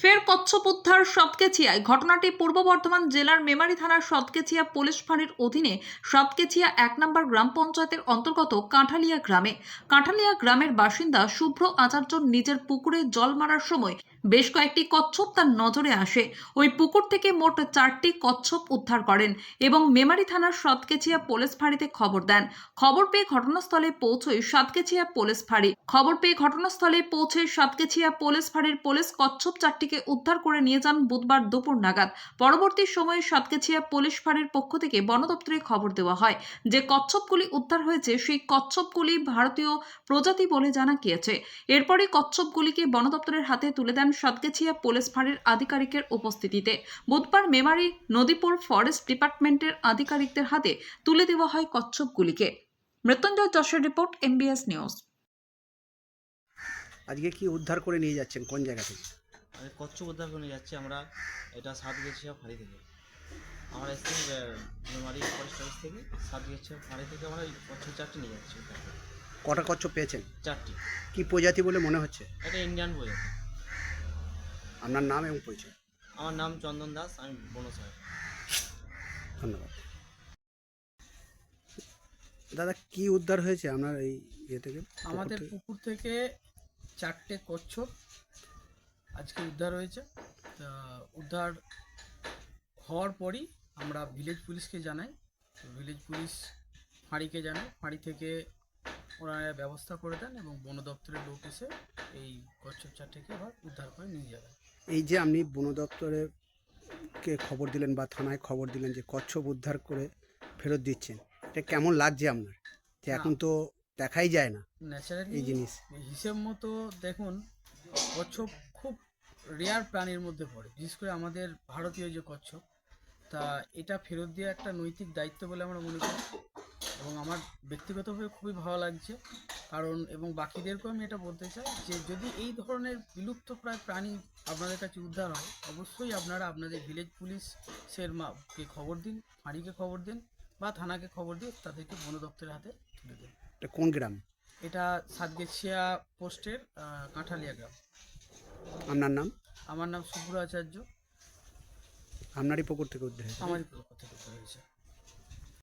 ফের কচ্ছপ উদ্ধার সবকেছিয়ায়। ঘটনাটি পূর্ব বর্ধমান জেলার মেমারি থানার সতকেছিয়া পুলিশ ফাঁড়ির অধীনে সতকেছিয়া এক নম্বর গ্রাম পঞ্চায়েতের অন্তর্গত কাঁঠালিয়া গ্রামে। কাঁঠালিয়া গ্রামের বাসিন্দা শুভ্র আচার্য নিজের পুকুরে জল মারার সময় বেশ কয়েকটি কচ্ছপ তার নজরে আসে। ওই পুকুর থেকে মোট চারটি কচ্ছপ উদ্ধার করেন এবং মেমারি থানার সতকেছিয়া পুলিশ ফাঁড়িতে খবর দেন। খবর পেয়ে ঘটনাস্থলে পৌঁছয় সাতকেছিয়া পুলিশ ফাঁড়ি। খবর পেয়ে ঘটনাস্থলে পৌঁছে সাতকেছিয়া পুলিশ ফাঁড়ির পুলিশ কচ্ছপ চারটিকে উদ্ধার করে নিয়ে যান বুধবার দুপুর নাগাদ। পরবর্তী সময়ে সাতকেছিয়া পুলিশ ফাঁড়ির পক্ষ থেকে বন দপ্তরে খবর দেওয়া হয় যে, কচ্ছপগুলি উদ্ধার হয়েছে সেই কচ্ছপগুলি ভারতীয় প্রজাতি বলে জানা গিয়েছে। এরপরে কচ্ছপগুলিকে বন দপ্তরের হাতে তুলে দেন সাতকেছিয়া পুলিশ ফাঁড়ির আধিকারিকের উপস্থিতিতে। বুধবার মেমারি নদীপুর ফরেস্ট ডিপার্টমেন্টের আধিকারিকদের হাতে তুলে দেওয়া হয় কচ্ছপগুলিকে। মৃত্যুঞ্জয় যশের রিপোর্ট এমবিএস নিউজ। আজকে কি উদ্ধার করে নিয়ে যাচ্ছেন? কোন জায়গা থেকে? আমি কচ্ছপ উদ্ধার করে নিয়ে যাচ্ছি আমরা এটা সাত গেছিয়া ফাঁড়ি থেকে। আমরা এসছি মেমারি ফরেস্ট অফিস থেকে সাত গেছিয়া ফাঁড়ি থেকে আমরা এই কচ্ছপ চারটি নিয়ে যাচ্ছি। কটা কচ্ছপ পেয়েছেন? চারটি। কি প্রজাতি বলে মনে হচ্ছে? এটা ইন্ডিয়ান প্রজাতি। আপনার নাম এবং পরিচয়? আমার নাম চন্দন দাস আমি বনু সাহেব। ধন্যবাদ। দাদা কি উদ্ধার হয়েছে আপনার এই ইয়ে থেকে? আমাদের পুকুর থেকে চারটে কচ্ছপ আজকে উদ্ধার হয়েছে। তা উদ্ধার হওয়ার পরই আমরা ভিলেজ পুলিশকে জানাই। ভিলেজ পুলিশ ফাঁড়িকে জানাই ফাঁড়ি থেকে ওনারা ব্যবস্থা করে দেন এবং বন দপ্তরের লোক এসে এই কচ্ছপ চারটেকে আবার উদ্ধার করে নিয়ে যাবেন এই যে আপনি বন দপ্তরে কে খবর দিলেন বা থানায় খবর দিলেন যে কচ্ছপ উদ্ধার করে ফেরত দিচ্ছেন এটা কেমন লাগছে আপনার? যে এখন তো দেখাই যায় না ন্যাচারালি এই জিনিস। হিসেব মতো দেখুন কচ্ছপ রেয়ার প্রাণীর মধ্যে পড়ে। বিশেষ করে আমাদের ভারতীয় যে কচ্ছপ তা এটা ফেরত দেওয়া একটা নৈতিক দায়িত্ব বলে আমরা মনে করি এবং আমার ব্যক্তিগতভাবে খুবই ভালো লাগছে। কারণ এবং বাকিদেরকেও আমি এটা বলতে চাই যে যদি এই ধরনের বিলুপ্ত প্রায় প্রাণী আপনাদের কাছে উদ্ধার হয় অবশ্যই আপনারা আপনাদের ভিলেজ পুলিশের মা- কে খবর দিন ফাঁড়িকে খবর দিন বা থানাকে খবর দিয়ে তাদেরকে বন দপ্তরের হাতে তুলে দিন। এটা কোন গ্রাম? এটা সাতগেছিয়া পোস্টের কাঁঠালিয়া গ্রাম। আপনার নাম? আমার নাম শুভ্র আচার্য। আপনারই পুকুর থেকে উদ্ধার হয়েছে? আমারই পক্ষ থেকে উদ্ধার হয়েছে।